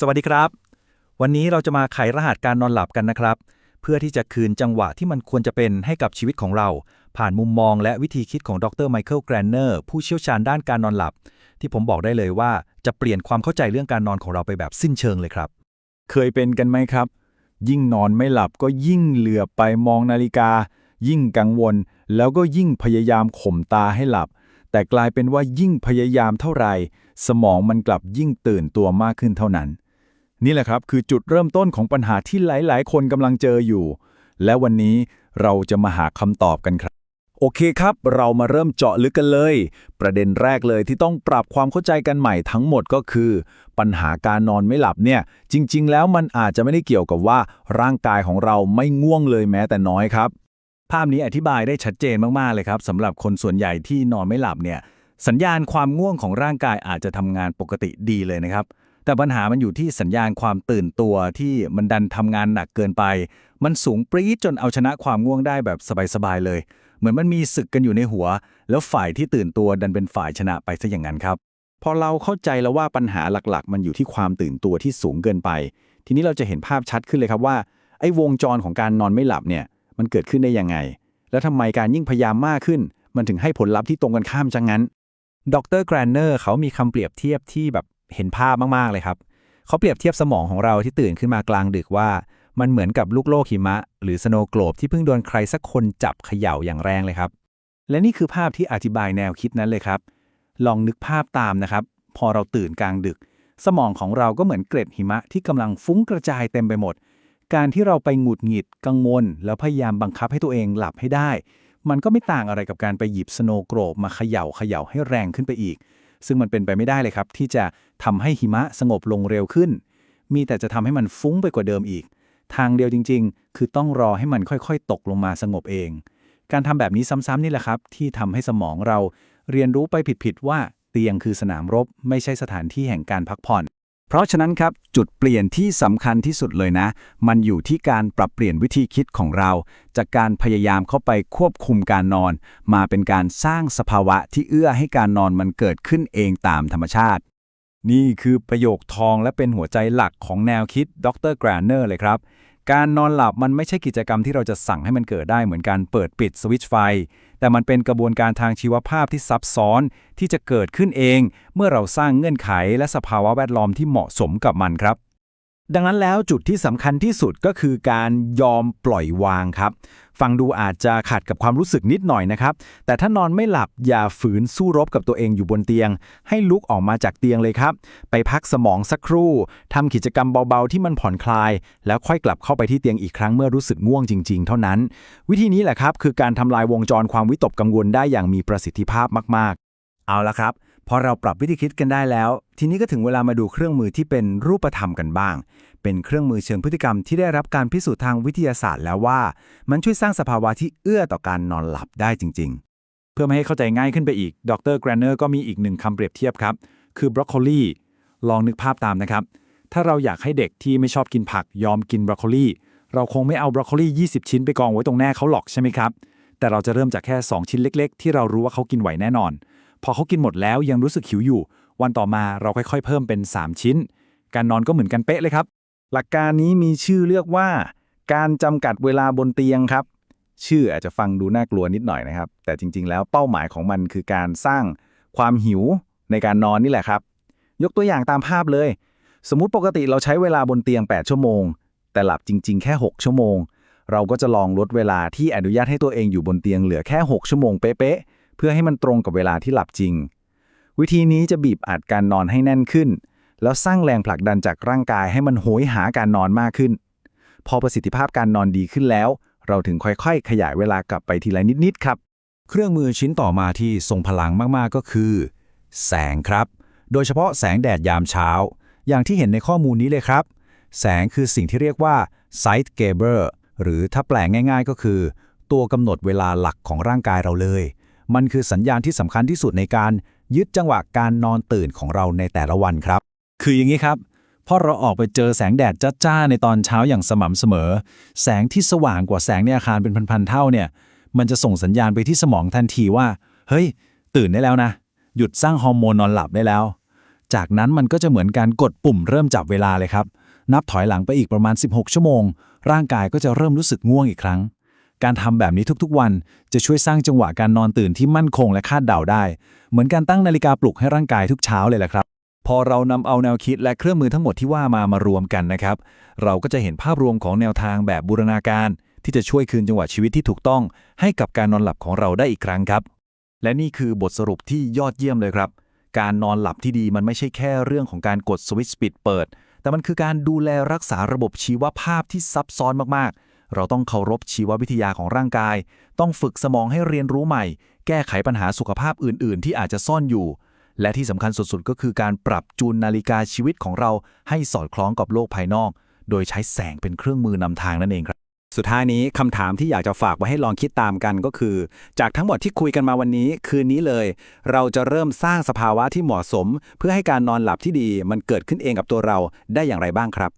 สวัสดีครับ วันนี้เราจะมาไขรหัสการนอนหลับกันนะครับ เพื่อที่จะคืนจังหวะที่มันควรจะเป็นให้กับชีวิตของเรา ผ่านมุมมองและวิธีคิดของดรไมเคิลแกรนเนอร์ผู้เชี่ยวชาญด้านการนอนหลับ ที่ผมบอกได้เลยว่าจะเปลี่ยนความเข้าใจเรื่องการนอนของเราไปแบบสิ้นเชิงเลยครับ เคยเป็นกันไหมครับ ยิ่งนอนไม่หลับก็ยิ่งเหลือบไปมองนาฬิกา ยิ่งกังวล แล้วก็ยิ่งพยายามข่มตาให้หลับ แต่กลายเป็นว่ายิ่งพยายามเท่าไหร่สมองมันกลับยิ่งตื่นตัวมากขึ้นเท่านั้น นี่แหละครับคือจุดเริ่มต้นของปัญหาที่หลาย ๆ คนกำลังเจออยู่ และวันนี้เราจะมาหาคำตอบกันครับ โอเคครับ เรามาเริ่มเจาะลึกกันเลย ประเด็นแรกเลยที่ต้องปรับความเข้าใจกันใหม่ทั้งหมดก็คือ ปัญหาการนอนไม่หลับเนี่ย จริง ๆ แล้วมันอาจจะไม่ได้เกี่ยวกับว่าร่างกายของเราไม่ง่วงเลยแม้แต่น้อยครับ ภาพนี้อธิบายได้ชัดเจนมาก ๆ เลยครับสำหรับคนส่วนใหญ่ที่นอนไม่หลับเนี่ยสัญญาณความง่วงของร่างกายอาจจะทำงานปกติดีเลยนะครับ แต่ปัญหามันอยู่ที่สัญญาณความตื่นตัวที่มันดันทำงานหนักเกินไป มันสูงปรี๊ดจนเอาชนะความง่วงได้แบบสบายๆเลย เหมือนมันมีศึกกันอยู่ในหัว แล้วฝ่ายที่ตื่นตัวดันเป็นฝ่ายชนะไปซะอย่างนั้นครับ พอเราเข้าใจแล้วว่าปัญหาหลักๆ มันอยู่ที่ความตื่นตัวที่สูงเกินไป ทีนี้เราจะเห็นภาพชัดขึ้นเลยครับว่าไอ้วงจรของการนอนไม่หลับเนี่ยมันเกิดขึ้นได้ยังไง แล้วทำไมการยิ่งพยายามมากขึ้น มันถึงให้ผลลัพธ์ที่ตรงกันข้ามจังงั้นดรแกรนเนอร์เขามีคำเปรียบเทียบที่แบบ เห็นภาพมาก ๆ เลยครับ เขาเปรียบเทียบสมองของเราที่ตื่นขึ้นมากลางดึกว่า มันเหมือนกับลูกโลกหิมะ หรือสโนโกลบที่เพิ่งโดนใครสักคนจับเขย่าอย่างแรงเลยครับ และนี่คือภาพที่อธิบายแนวคิดนั้นเลยครับ ลองนึกภาพตามนะครับ พอเราตื่นกลางดึก สมองของเราก็เหมือนเกล็ดหิมะที่กำลังฟุ้งกระจายเต็มไปหมด การที่เราไปหงุดหงิดกังวล แล้วพยายามบังคับให้ตัวเองหลับให้ได้ มันก็ไม่ต่างอะไรกับการไปหยิบสโนโกลบมาเขย่าเขย่าให้แรงขึ้นไปอีก ซึ่งมันเป็นไปไม่ได้เลยครับ ที่จะทำให้หิมะสงบลงเร็วขึ้น มีแต่จะทำให้มันฟุ้งไปกว่าเดิมอีก ทางเดียวจริง ๆ คือต้องรอให้มันค่อยๆ ตกลงมาสงบเอง การทำแบบนี้ซ้ำๆนี่แหละครับ ที่ทำให้สมองเราเรียนรู้ไปผิดๆว่าเตียงคือสนามรบ ไม่ใช่สถานที่แห่งการพักผ่อน เพราะฉะนั้นครับจุดเปลี่ยนที่สำคัญที่สุดเลยนะ มันอยู่ที่การปรับเปลี่ยนวิธีคิดของเรา จากการพยายามเข้าไปควบคุมการนอน มาเป็นการสร้างสภาวะที่เอื้อให้การนอนมันเกิดขึ้นเองตามธรรมชาติ นี่คือประโยคทองและเป็นหัวใจหลักของแนวคิดดรแกรนเนอร์เลยครับ การนอนหลับมันไม่ใช่กิจกรรมที่เราจะสั่งให้มันเกิดได้เหมือนการเปิดปิดสวิตช์ไฟ แต่มันเป็นกระบวนการทางชีวภาพที่ซับซ้อนที่จะเกิดขึ้นเอง เมื่อเราสร้างเงื่อนไขและสภาวะแวดล้อมที่เหมาะสมกับมันครับ ดังนั้นแล้วจุดที่สำคัญที่สุดก็คือการยอมปล่อยวางครับ ฟังดูอาจจะขัดกับความรู้สึกนิดหน่อยนะครับ แต่ถ้านอนไม่หลับอย่าฝืนสู้รบกับตัวเองอยู่บนเตียง ให้ลุกออกมาจากเตียงเลยครับ ไปพักสมองสักครู่ทำกิจกรรมเบาๆที่มันผ่อนคลาย แล้วค่อยกลับเข้าไปที่เตียงอีกครั้งเมื่อรู้สึกง่วงจริง ๆ เท่านั้น วิธีนี้แหละครับคือการทำลายวงจรความวิตกกังวลได้อย่างมีประสิทธิภาพมากๆ เอาละครับ พอเราปรับวิธีคิดกันได้แล้ว ทีนี้ก็ถึงเวลามาดูเครื่องมือที่เป็นรูปธรรมกันบ้าง เป็นเครื่องมือเชิงพฤติกรรมที่ได้รับการพิสูจน์ทางวิทยาศาสตร์แล้วว่า มันช่วยสร้างสภาวะที่เอื้อต่อการนอนหลับได้จริง ๆ เพื่อไม่ให้เข้าใจง่ายขึ้นไปอีก ดรแกรนเนอร์ก็มีอีกหนึ่งคำเปรียบเทียบครับ คือบรอกโคลีลองนึกภาพตามนะครับ ถ้าเราอยากให้เด็กที่ไม่ชอบกินผักยอมกินบรอกโคลีเราคงไม่เอาบรอกโคลี20 ชิ้นไปกองไว้ตรงหน้าเขาหรอกใช่ไหมครับ แต่เราจะเริ่มจากแค่ 2 ชิ้นเล็ก ๆ ที่เรารู้ว่าเขากินไหวแน่นอน พอเขากินหมดแล้วยังรู้สึกหิวอยู่ วันต่อมาเราค่อยๆ เพิ่มเป็น 3 ชิ้น การนอนก็เหมือนกันเป๊ะเลยครับ หลักการนี้มีชื่อเรียกว่า การจำกัดเวลาบนเตียงครับ ชื่ออาจจะฟังดูน่ากลัวนิดหน่อยนะครับ แต่จริง ๆ แล้วเป้าหมายของมันคือการสร้างความหิวในการนอนนี่แหละครับ ยกตัวอย่างตามภาพเลย สมมุติปกติเราใช้เวลาบนเตียง 8 ชั่วโมง แต่หลับจริง ๆ แค่ 6 ชั่วโมง เราก็จะลองลดเวลาที่อนุญาตให้ตัวเองอยู่บนเตียงเหลือแค่ 6 ชั่วโมงเป๊ะๆ เพื่อให้มันตรงกับเวลาที่หลับจริง วิธีนี้จะบีบอัดการนอนให้แน่นขึ้น แล้วสร้างแรงผลักดันจากร่างกายให้มันโหยหาการนอนมากขึ้น พอประสิทธิภาพการนอนดีขึ้นแล้ว เราถึงค่อยๆ ขยายเวลากลับไปทีละนิดๆครับ เครื่องมือชิ้นต่อมาที่ทรงพลังมากๆก็คือ แสงครับ โดยเฉพาะแสงแดดยามเช้า อย่างที่เห็นในข้อมูลนี้เลยครับ แสงคือสิ่งที่เรียกว่า sight gaber หรือถ้าแปลงง่าย ๆ ก็คือ ตัวกำหนดเวลาหลักของร่างกายเราเลย มันคือสัญญาณที่สำคัญที่สุดในการยึดจังหวะการนอนตื่นของเราในแต่ละวันครับ คืออย่างนี้ครับพอเราออกไปเจอแสงแดดจ้าๆในตอนเช้าอย่างสม่ำเสมอ แสงที่สว่างกว่าแสงในอาคารเป็นพันๆเท่าเนี่ย มันจะส่งสัญญาณไปที่สมองทันทีว่า เฮ้ย ตื่นได้แล้วนะ หยุดสร้างฮอร์โมนนอนหลับได้แล้ว จากนั้นมันก็จะเหมือนการกดปุ่มเริ่มจับเวลาเลยครับ นับถอยหลังไปอีกประมาณ 16 ชั่วโมง ร่างกายก็จะเริ่มรู้สึกง่วงอีกครั้ง การทำแบบนี้ทุกๆ วัน จะช่วยสร้างจังหวะการนอนตื่นที่มั่นคงและคาดเดาได้ เหมือนการตั้งนาฬิกาปลุกให้ร่างกายทุกเช้าเลยแหละครับ พอเรานำเอาแนวคิดและเครื่องมือทั้งหมดที่ว่ามามารวมกันนะครับ เราก็จะเห็นภาพรวมของแนวทางแบบบูรณาการ ที่จะช่วยคืนจังหวะชีวิตที่ถูกต้อง ให้กับการนอนหลับของเราได้อีกครั้งครับ และนี่คือบทสรุปที่ยอดเยี่ยมเลยครับ การนอนหลับที่ดีมันไม่ใช่แค่เรื่องของการกดสวิตช์ปิดเปิด แต่มันคือการดูแลรักษาระบบชีวภาพที่ซับซ้อนมากๆ เราต้องเคารพชีววิทยาของร่างกาย ต้องฝึกสมองให้เรียนรู้ใหม่ แก้ไขปัญหาสุขภาพอื่น ๆ ที่อาจจะซ่อนอยู่ และที่สำคัญสุด ๆ ก็คือการปรับจูนนาฬิกาชีวิตของเราให้สอดคล้องกับโลกภายนอก โดยใช้แสงเป็นเครื่องมือนำทางนั่นเองครับ สุดท้ายนี้คำถามที่อยากจะฝากไว้ให้ลองคิดตามกันก็คือ จากทั้งหมดที่คุยกันมาวันนี้ คืนนี้เลย เราจะเริ่มสร้างสภาวะที่เหมาะสม เพื่อให้การนอนหลับที่ดีมันเกิดขึ้นเองกับตัวเราได้อย่างไรบ้างครับ